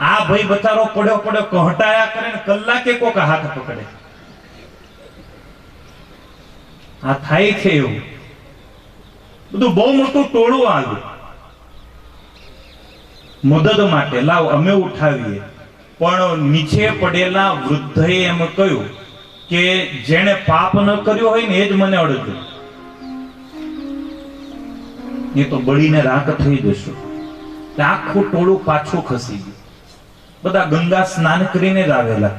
આ ભાઈ બચારો પડ્યો પડ્યો કહટાયા કરે ને કલાકે કોક હાથ પકડે. આ થાય છે એવું. બધું બહુ મોટું ટોળું આવ્યું મદદ માટે, લાવ, અમે ઉઠાવીએ. પણ નીચે પડેલા વૃદ્ધએ એમ કહ્યું કે જેણે પાપ ન કર્યો હોય ને એ જ મને અડજો. એ તો બળીને રાખ થઈ જશું. આખું ટોળું પાછું ખસી ગયું. બધા ગંગા સ્નાન કરીને જ આવેલા.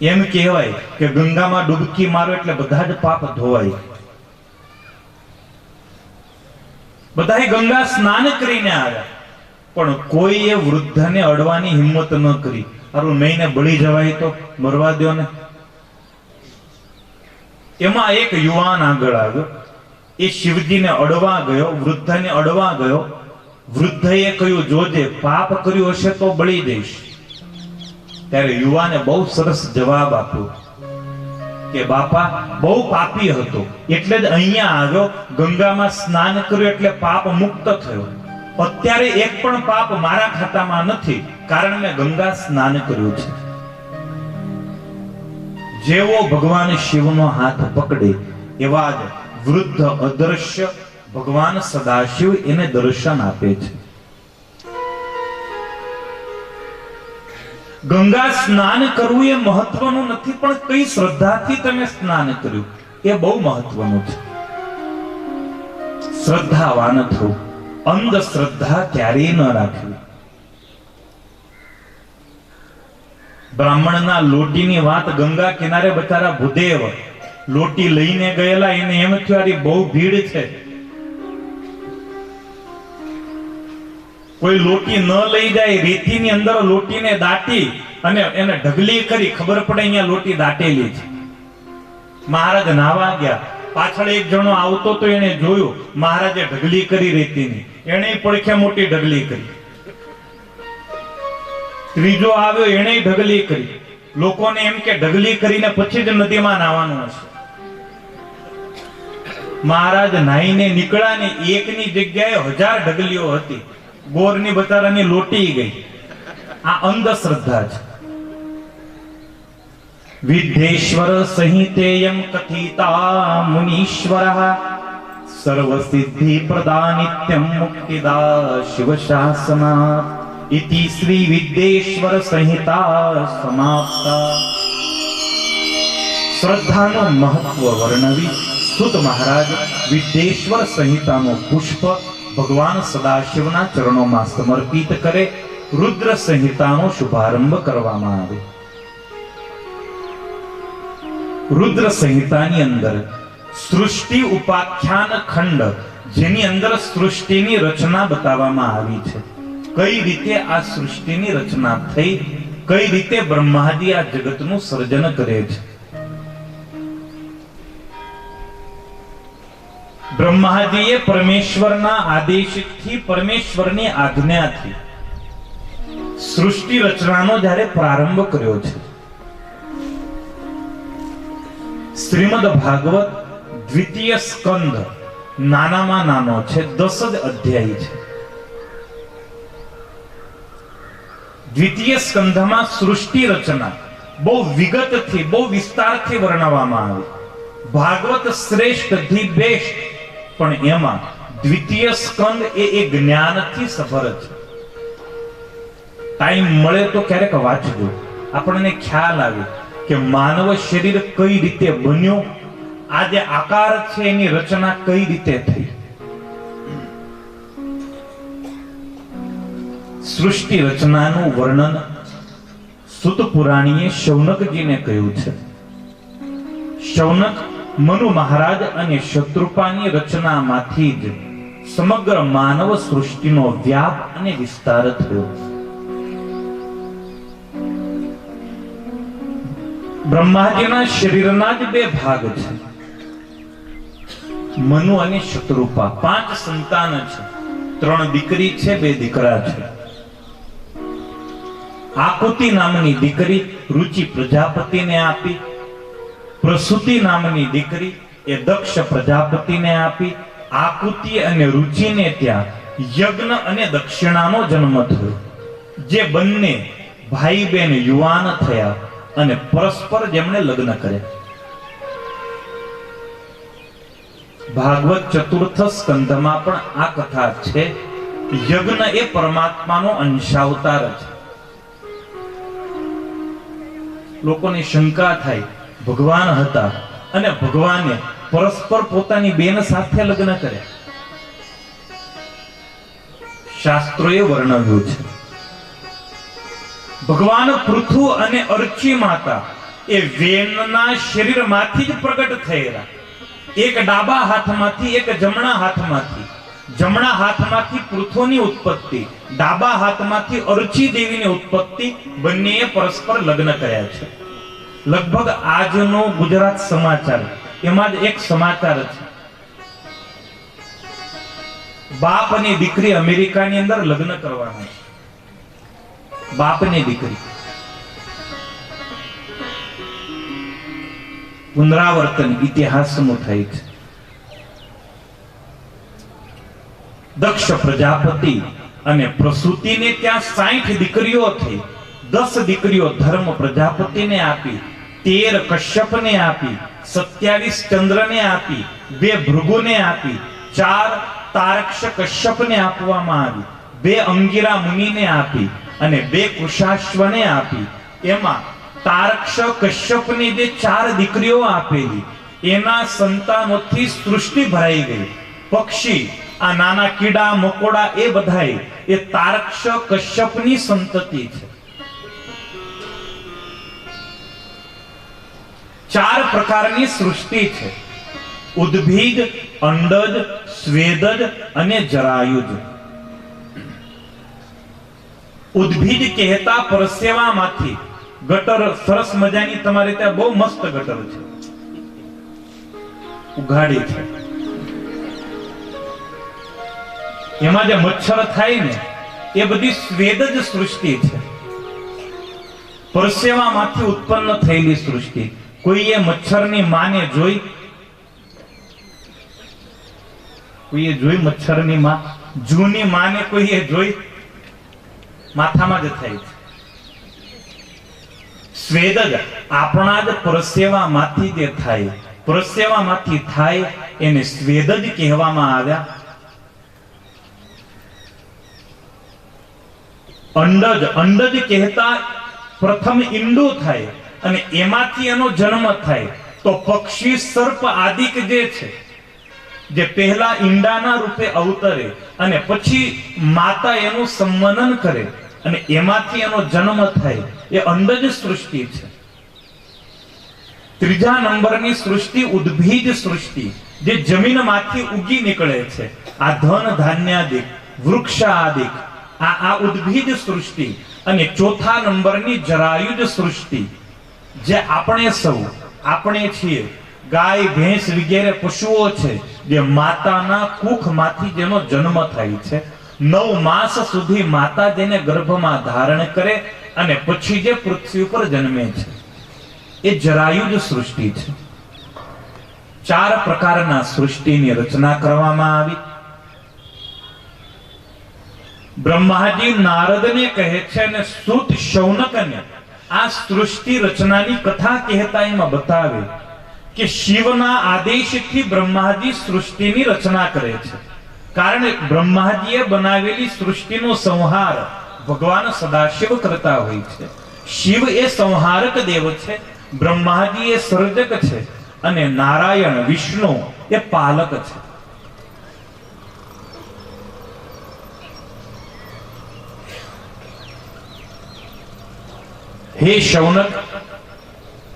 એમ કહેવાય કે ગંગામાં ડૂબકી મારો એટલે બધા જ પાપ ધોવાય. બધા ગંગા સ્નાન કરીને આવ્યા. પણ કોઈએ વૃદ્ધને અડવાની હિંમત ન કરી. હારું નહીં બળી જવાય તો મરવા દ્યો ને એમાં એક યુવાન આગળ આવ્યો. એ શિવજીને અડવા ગયો, વૃદ્ધને અડવા ગયો. વૃદ્ધએ કહ્યું જોજે પાપ કર્યું હશે તો બળી દઈશ. ત્યારે યુવાને બહુ સરસ જવાબ આપ્યો કે, બાપા, બહુ પાપી હતો. એટલે જ અહીંયા આવ્યો. ગંગામાં સ્નાન કર્યું એટલે પાપ મુક્ત થયો. અત્યારે એક પણ પાપ મારા ખાતામાં નથી, કારણ મેં ગંગા સ્નાન કર્યું છે. જેવો ભગવાન શિવનો હાથ પકડે એવા જ વૃદ્ધ અદ્રશ્ય ભગવાન સદાશિવ એને દર્શન આપે છે. ગંગા સ્નાન કરવું એ મહત્વનું નથી, પણ કઈ શ્રદ્ધાથી તમે સ્નાન કર્યું? એ બહુ મહત્વનું છે. શ્રદ્ધાવાન થવું. અંધશ્રદ્ધા ક્યારેય ન રાખવી. બ્રાહ્મણના લોટીની વાત ગંગા કિનારે બચારા ભૂદેવ. લોટી લઈને ગયેલા, એને એમ થયું બહુ ભીડ છે. કોઈ લોટી ન લઈ જાય, રેતીની અંદર લોટીને દાટી અને એને ઢગલી કરી, ખબર પડે અહીંયા લોટી દાટેલી છે. મહારાજ નાવા ગયા. પાછળ એક જણો આવતો તો એને જોયું, મહારાજે ઢગલી કરી રેતીની. એને પડખે મોટી ઢગલી કરી. ત્રીજો આવ્યો એને ઢગલી કરી. લોકોને એમ કે ઢગલી કરીને પછી જ નદીમાં નાવાનું હશે. મહારાજ નાહીને નીકળ્યા ને એકની જગ્યાએ હજાર ઢગલીઓ હતી. ગોરની બચારાની લોટી ગઈ. આ અંધશ્રદ્ધા છે. વિદ્યેશ્વર સહિતેયમ કથિતા મુનીશ્વર સર્વ સિદ્ધિ પ્રદાનિત્યમ મુક્તિદા શિવ શાસના ઇતિ શ્રી વિદ્યેશ્વર સંહિતા સમાપ્તા શ્રદ્ધાનું મહત્વ વર્ણવી સુત મહારાજ વિદ્યેશ્વર સંહિતાનું પુષ્પ ભગવાન સદાશિવના ચરણોમાં સમર્પિત કરે, રુદ્ર સંહિતાનો શુભારંભ કરવામાં આવે. રુદ્ર સંહિતાની અંદર સૃષ્ટિ ઉપાખ્યાન ખંડ, જેની અંદર સૃષ્ટિની રચના બતાવવામાં આવી છે. કઈ રીતે આ સૃષ્ટિની રચના થઈ, કઈ રીતે બ્રહ્માદિ આ જગતનું સર્જન કરે છે? બ્રહ્માજીએ પરમેશ્વરના આદેશથી પરમેશ્વરની આજ્ઞાથી સૃષ્ટિ રચનાનો જ્યારે પ્રારંભ કર્યો છે, શ્રીમદ ભાગવત દ્વિતીય સ્કંદ નાનામાં નાનો છે, દસ જ અધ્યાય છે. દ્વિતીય સ્કંધમાં સૃષ્ટિ રચના બહુ વિગતથી, બહુ વિસ્તારથી વર્ણવવામાં આવી. ભાગવત શ્રેષ્ઠ, ધી બેસ્ટ પણ એમાં દ્વિતીય સ્કંદ એ એ જ્ઞાનથી સભર છે. ટાઈમ મળે તો ક્યારેક વાંચજો. આપણને ખ્યાલ આવે કે માનવ શરીર કઈ રીતે બન્યું આ જે આકાર છે એની રચના કઈ રીતે થઈ. સૃષ્ટિ રચનાનું વર્ણન સુત પુરાણીએ શૌનકજીને કહ્યું છે. શૌનક મનુ મહારાજ અને શત્રુપાની રચનામાંથી જ સમગ્ર માનવ સૃષ્ટિનો વ્યાપ અને વિસ્તાર થયો. બ્રહ્માજીના શરીરના જ બે ભાગ છે. મનુ અને શત્રુપા પાંચ સંતાન છે. ત્રણ દીકરી છે, બે દીકરા છે. આકુતિ નામની દીકરી રુચિ પ્રજાપતિને આપી પ્રસૂતિ નામની દીકરી એ દક્ષ પ્રજાપતિને આપી, આકૃતિ અને રુચિને ત્યાં યજ્ઞ અને દક્ષિણાનો જન્મ થયો, જે બંને ભાઈ બહેન યુવાન થયા અને પરસ્પર જેમણે લગ્ન કર્યા. ભાગવત ચતુર્થ સ્કંધમાં પણ આ કથા છે, યજ્ઞ એ પરમાત્માનો અંશાવતાર છે. લોકોની શંકા થાય ભગવાન હતા અને ભગવાને પરસ્પર પોતાની બેન સાથે લગ્ન કર્યા. શાસ્ત્રોએ વર્ણવ્યું છે, ભગવાન પૃથુ અને અર્ચી માતા એ વેનના શરીરમાંથી જ પ્રગટ થયેલા. એક ડાબા હાથમાંથી, એક જમણા હાથમાંથી. જમણા હાથમાંથી પૃથુની ઉત્પત્તિ, ડાબા હાથમાંથી અર્ચી દેવીની ઉત્પત્તિ બંનેએ પરસ્પર લગ્ન કર્યા છે. લગભગ આજનો ગુજરાત સમાચાર. એમાં જ એક સમાચાર છે. બાપ અને દીકરી અમેરિકાની અંદર લગ્ન કરવાના છે. બાપની દીકરી. પુનરાવર્તન ઇતિહાસમાં થાય છે. દક્ષ પ્રજાપતિ અને પ્રસૂતિને ત્યાં સાઠ દીકરીઓ થઈ. દસ દીકરીઓ ધર્મ પ્રજાપતિને આપી. તેર કશ્યપને આપી, સત્યાવીસ ચંદ્રને આપી, બે ભૃગુને આપી, ચાર તારક્ષ કશ્યપને આપવામાં આવી, બે અંગીરા મુનિને આપી અને બે કુશાશ્વને આપી. એમાં તારક્ષ કશ્યપની જે ચાર દીકરીઓ આપેલી, એના સંતાનોથી સૃષ્ટિ ભરાઈ ગઈ. પક્ષી, આ નાના કીડા, મકોડા એ બધાય એ તારક્ષ કશ્યપની સંતતિ છે. ચાર પ્રકારની સૃષ્ટિ છે. ઉદ્ભીજ અંડજ સ્વેદજ અને જરાયુજ ઉદ્ભીજ કહેતા પરસેવામાંથી ગટર સરસ મજાની તમારે ત્યાં બહુ મસ્ત ગટર છે. ઉઘાડી છે. એમાં જે મચ્છર થાય ને, એ બધી સ્વેદજ સૃષ્ટિ છે. પરસેવામાંથી ઉત્પન્ન થયેલી સૃષ્ટિ. કોઈએ મચ્છરની માને જોઈ? કોઈએ જોઈ મચ્છરની માં? જૂની માને કોઈએ જોઈ? માથામાં જ થાય છે. સ્વેદ જ આપણા જ પરસેવામાંથી જે થાય, પરસેવામાંથી થાય એને સ્વેદ જ કહેવામાં આવ્યા. અંડજ અંડજ કહેતા પ્રથમ ઈંડું થાય. અને એમાંથી એનો જન્મ થાય. તો પક્ષી સર્પ આદિક જે છે, જે પહેલા ઈંડાના રૂપે અવતરે અને પછી માતા એનું સંવનન કરે અને એમાંથી એનો જન્મ થાય, એ અંડજ સૃષ્ટિ છે. ત્રીજા નંબરની સૃષ્ટિ ઉદ્ભીજ સૃષ્ટિ, જે જમીનમાંથી ઉગી નીકળે છે. આ ધન ધાન્યાદિક, વૃક્ષાદિક, આ આ ઉદ્ભીજ સૃષ્ટિ અને ચોથા નંબરની જરાયુજ સૃષ્ટિ. જે આપણે સૌ, આપણે છીએ, ગાય, ભેંસ વગેરે પશુઓ છે, જે માતાના કુખમાંથી જેનો જન્મ થાય છે, નવ માસ સુધી માતા જેને ગર્ભમાં ધારણ કરે અને પછી જે પૃથ્વી ઉપર જન્મે છે. એ જરાયુજ સૃષ્ટિ છે. ચાર પ્રકારના સૃષ્ટિની રચના કરવામાં આવી. બ્રહ્માજી નારદને કહે છે અને સુત શૌનકને આ સૃષ્ટિ રચનાની કથા કહેતા એમાં બતાવે કે શિવના આદેશથી બ્રહ્માજી સૃષ્ટિની રચના કરે છે. કારણ બ્રહ્માજીએ બનાવેલી સૃષ્ટિનો સંહાર ભગવાન સદાશિવ કરતા હોય છે. શિવ એ સંહારક દેવ છે, બ્રહ્માજી એ સર્જક છે અને નારાયણ, વિષ્ણુ એ પાલક છે. હે શૌનક,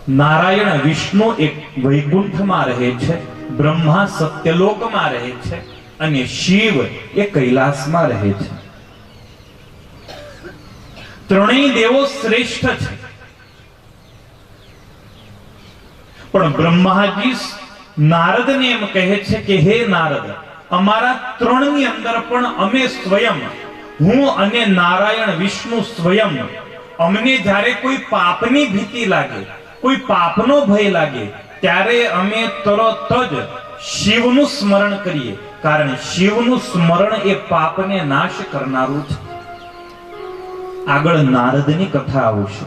નારાયણ વિષ્ણુ એક વૈકુંઠમાં રહે છે, બ્રહ્મા સત્યલોકમાં રહે છે અને શિવ એ કૈલાસમાં રહે છે. ત્રણેય દેવો શ્રેષ્ઠ છે. પણ બ્રહ્માજી નારદને એમ કહે છે કે હે નારદ, અમારા ત્રણની અંદર પણ અમે સ્વયં, હું અને નારાયણ વિષ્ણુ સ્વયં અમને જ્યારે કોઈ પાપની ભીતિ લાગે, કોઈ પાપનો ભય લાગે, ત્યારે અમે તરત જ શિવનું સ્મરણ કરીએ. કારણ શિવનું સ્મરણ એ પાપને નાશ કરનારું છે. આગળ નારદની કથા આવશે.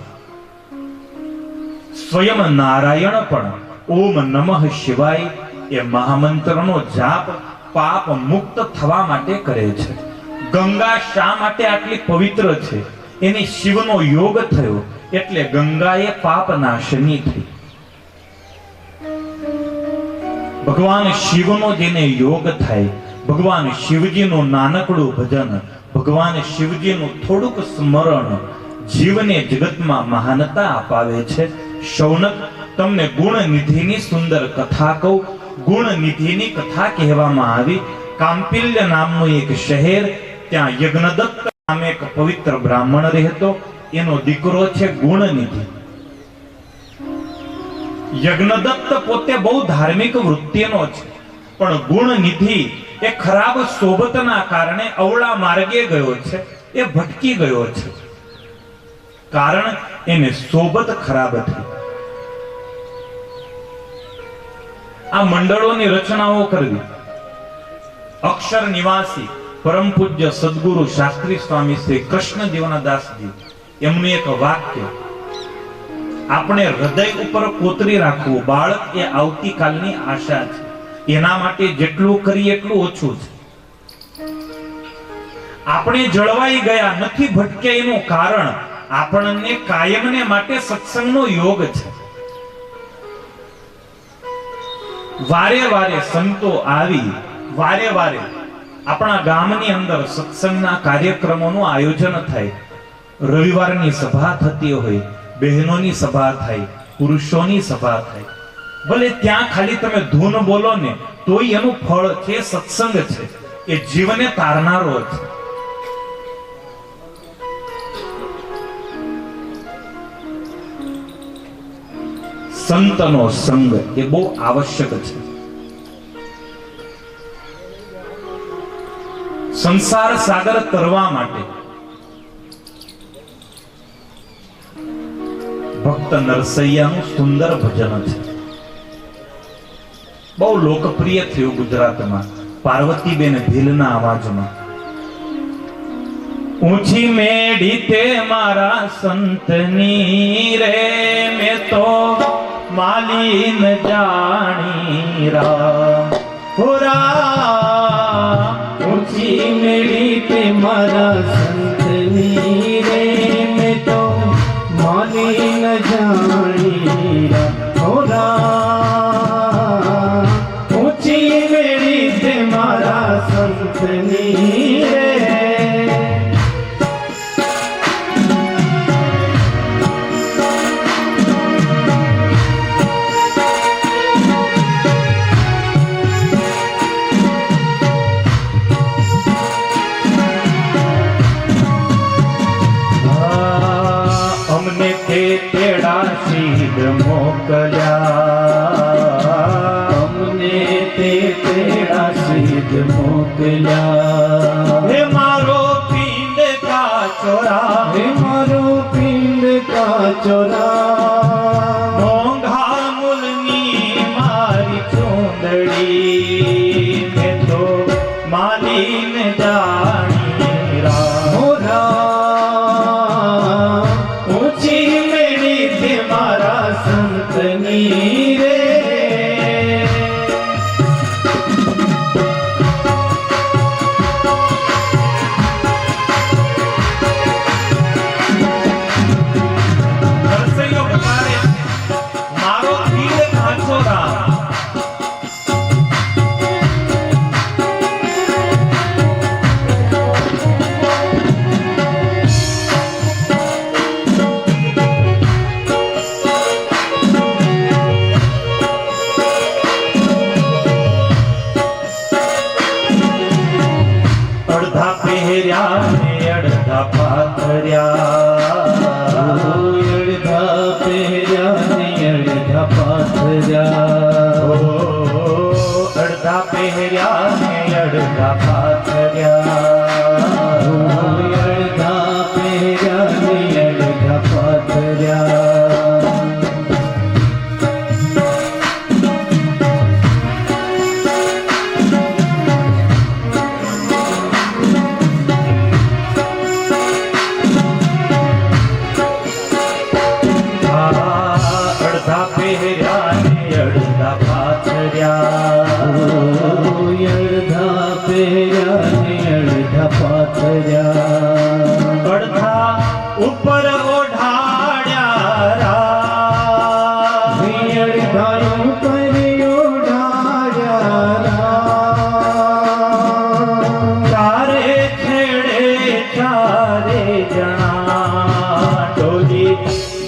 સ્વયં નારાયણ પણ ઓમ નમઃ શિવાય એ મહામંત્રનો જાપ પાપ મુક્ત થવા માટે કરે છે. ગંગા શા માટે આટલી પવિત્ર છે? એની શિવનો યોગ થયો એટલે ગંગાએ પાપ નાશની થઈ. ભગવાન શિવનો જેને યોગ થાય, ભગવાન શિવજીનું નાનકડું ભજન, ભગવાન શિવજીનું થોડુંક સ્મરણ જીવને જગતમાં મહાનતા અપાવે છે. શૌનક, તમને ગુણનિધિની સુંદર કથા કહું. ગુણનિધિની કથા કહેવામાં આવી. કામપિલ્ય નામનું એક શહેર, ત્યાં યજ્ઞદત્ત નામે એક પવિત્ર બ્રાહ્મણ રહેતો, એનો દીકરો છે ગુણનિધિ. યજ્ઞદત્ત પોતે બહુ ધાર્મિક વૃત્તિનો છે, પણ ગુણનિધિ એ ખરાબ સોબતના કારણે અવળા માર્ગે ગયો છે, એ ભટકી ગયો છે. કારણ એને સોબત ખરાબ હતી. આ મંડળોની રચનાઓ કરવી. અક્ષર નિવાસી પરમ પૂજ્ય સદગુરુ શાસ્ત્રી સ્વામી શ્રી કૃષ્ણ જીવનદાસજી એમનું એક વાક્ય, આપણે હૃદય ઉપર કોતરી રાખવું બાળક એ આવતીકાલની આશા છે. એના માટે જેટલું કરીએ એટલું ઓછું છે. આપણે જળવાઈ ગયા નથી ભટકે એનું કારણ આપણને કાયમને માટે સત્સંગનો યોગ છે. વારે વારે સંતો આવી, વારે વારે આપણા ગામની અંદર સત્સંગના કાર્યક્રમોનું આયોજન થાય. રવિવારની સભા થતી હોય, બહેનોની સભા થાય, પુરુષોની સભા થાય. ભલે ત્યાં ખાલી તમે ધૂન બોલો ને, તોય એનું ફળ છે, સત્સંગ છે. એ જીવને તારનારો છે. સંતનો સંગ એ બહુ આવશ્યક છે. સંસાર સાગર તરવા માટે. ભક્ત નરસૈયાનું સુંદર ભજન છે. બહુ લોકપ્રિય થયું ગુજરાતમાં, પાર્વતીબેન ભીલના અવાજમાં. ઊંચી મેડી તે મારા સંતની રે, મેં તો માલીન જાણી રામ চোরা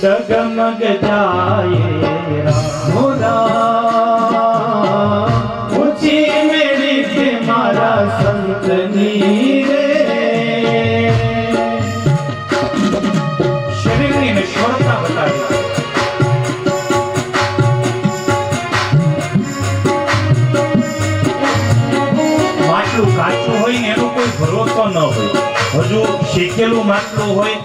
ડગમગ જાય. ઊંચી મેળી મારા સંતની શરીરની નશ્વરતા બતાવી માટલું કાચું હોય ને એનો કોઈ ભરોસો ન હોય હજુ શેકેલું માટલું હોય